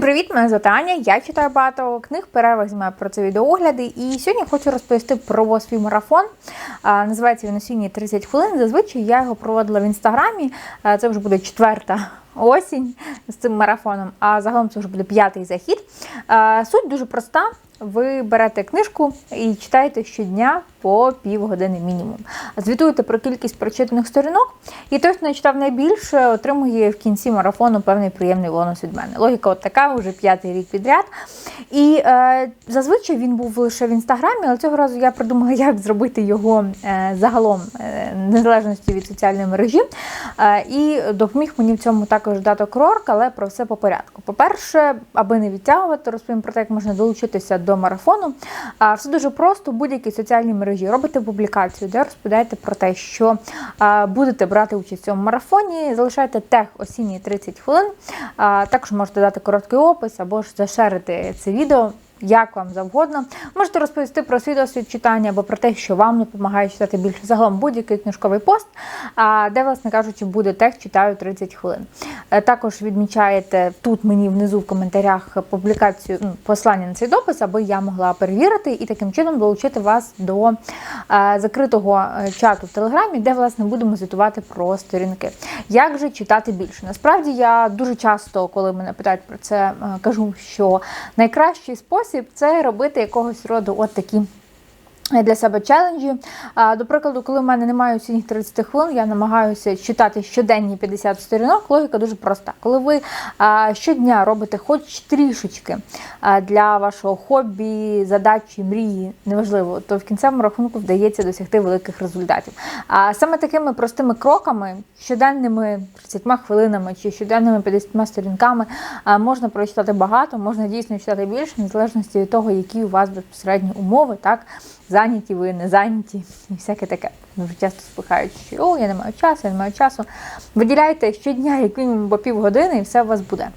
Привіт, мене звати Аня. Я читаю багато книг, перервах знімаю про це відеогляди. І сьогодні хочу розповісти про свій марафон. Називається він осінні 30 хвилин. Зазвичай я його проводила в інстаграмі. Це вже буде четверта осінь з цим марафоном, а загалом це вже буде п'ятий захід. Суть дуже проста. Ви берете книжку і читаєте щодня по півгодини мінімум. Звітуєте про кількість прочитаних сторінок, і той, хто начитав найбільше, отримує в кінці марафону певний приємний бонус від мене. Логіка от така, вже п'ятий рік підряд. І е, зазвичай він був лише в інстаграмі, але цього разу я придумала, як зробити його е, загалом е, незалежності від соціальної мережі. Е, і допоміг мені в цьому також даток Рорк, але про все по порядку. По-перше, аби не відтягувати, розповім про те, як можна долучитися до марафону. А, Все дуже просто, будь-які соціальні мережі. Робите публікацію, де розповідаєте про те, що будете брати участь в цьому марафоні, залишайте тег осінні 30 хвилин. Також можете дати короткий опис або ж зашерити це відео. Як вам завгодно, можете розповісти про свій досвід читання або про те, що вам допомагає читати більше загалом будь-який книжковий пост, а, де, власне кажучи, буде текст читаю 30 хвилин. Е, Також відмічаєте тут мені внизу в коментарях публікацію ну, послання на цей допис, аби я могла перевірити і таким чином долучити вас до е, закритого е, чату в Телеграмі, де власне будемо звітувати про сторінки. Як же читати більше? Насправді я дуже часто, коли мене питають про це, кажу, що найкращий спосіб це робити якогось роду от такі. Для себе челенджі. До прикладу, коли в мене немає осінніх 30 хвилин, я намагаюся читати щоденні 50 сторінок. Логіка дуже проста. Коли ви щодня робите хоч трішечки для вашого хобі, задачі, мрії, неважливо, то в кінцевому рахунку вдається досягти великих результатів. А саме такими простими кроками, щоденними 30 хвилинами чи щоденними 50 сторінками можна прочитати багато, можна дійсно читати більше, в незалежності від того, які у вас безпосередні умови, так зайняті ви, не зайняті і всяке таке. Дуже часто спихають, що о, я не маю часу, я не маю часу. Виділяйте щодня, як мінімум по півгодини, і все у вас буде.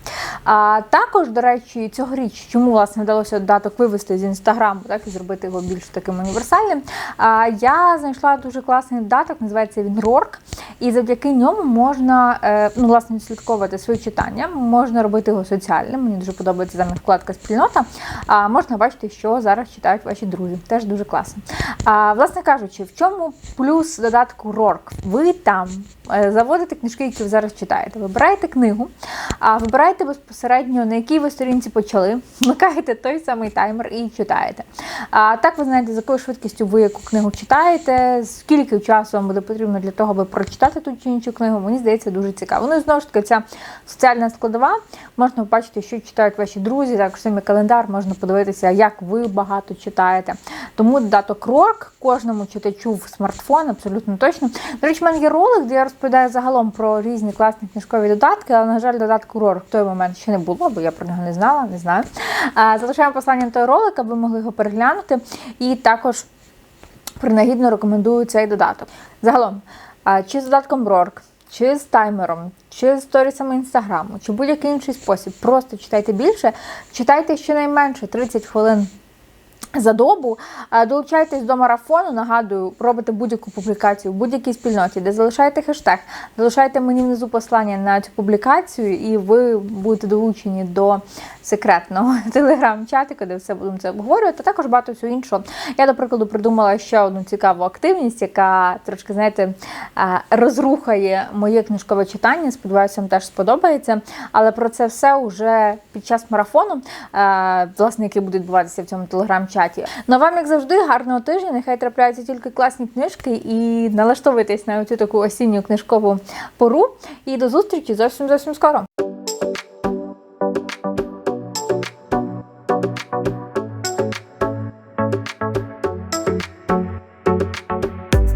А також, до речі, цьогоріч, чому власне вдалося додаток вивести з інстаграму, так і зробити його більш таким універсальним. А я знайшла дуже класний додаток, називається він Рорк. І завдяки ньому можна е, ну, власне відслідковувати своє читання, можна робити його соціальним. Мені дуже подобається там вкладка спільнота. А можна бачити, що зараз читають ваші друзі. Теж дуже класно. А власне кажучи, в чому плюс додатку Рорк? Ви там заводите книжки, які ви зараз читаєте. Вибираєте книгу, а вибираєте безпосередньо, на якій ви сторінці почали, вмикаєте той самий таймер і читаєте. А так ви знаєте, з якою швидкістю ви яку книгу читаєте, скільки часу вам буде потрібно для того, аби прочитати ту чи іншу книгу, мені здається, дуже цікаво. Ну і знову ж таки, ця соціальна складова, можна побачити, що читають ваші друзі, також самі календар, можна подивитися, як ви багато читаєте. Тому додаток Рорк кожному читачу в смартфон, абсолютно точно. До речі, в мене є ролик, де я розповідаю загалом про різні класні книжкові додатки, але, на жаль, додатку Рорк в той момент ще не було, бо я про нього не знала, не знаю. Залишаємо послання на той ролик, аби могли його переглянути. І також принагідно рекомендую цей додаток. Загалом, чи з додатком Рорк, чи з таймером, чи з сторісами інстаграму, чи будь-який інший спосіб. Просто читайте більше, читайте щонайменше 30 хвилин. За добу долучайтесь до марафону. Нагадую, робите будь-яку публікацію в будь-якій спільноті, де залишаєте хештег, залишайте мені внизу послання на цю публікацію, і ви будете долучені до секретного телеграм-чатика, де все будемо це обговорювати. Також багато всього іншого. Я, до прикладу, придумала ще одну цікаву активність, яка трошки, знаєте, розрухає моє книжкове читання. Сподіваюся, вам теж сподобається. Але про це все вже під час марафону, власне, який буде відбуватися в цьому телеграм-чаті. Ну а вам, як завжди, гарного тижня. Нехай трапляються тільки класні книжки і налаштовуйтесь на цю таку осінню книжкову пору. І до зустрічі зовсім зовсім скоро.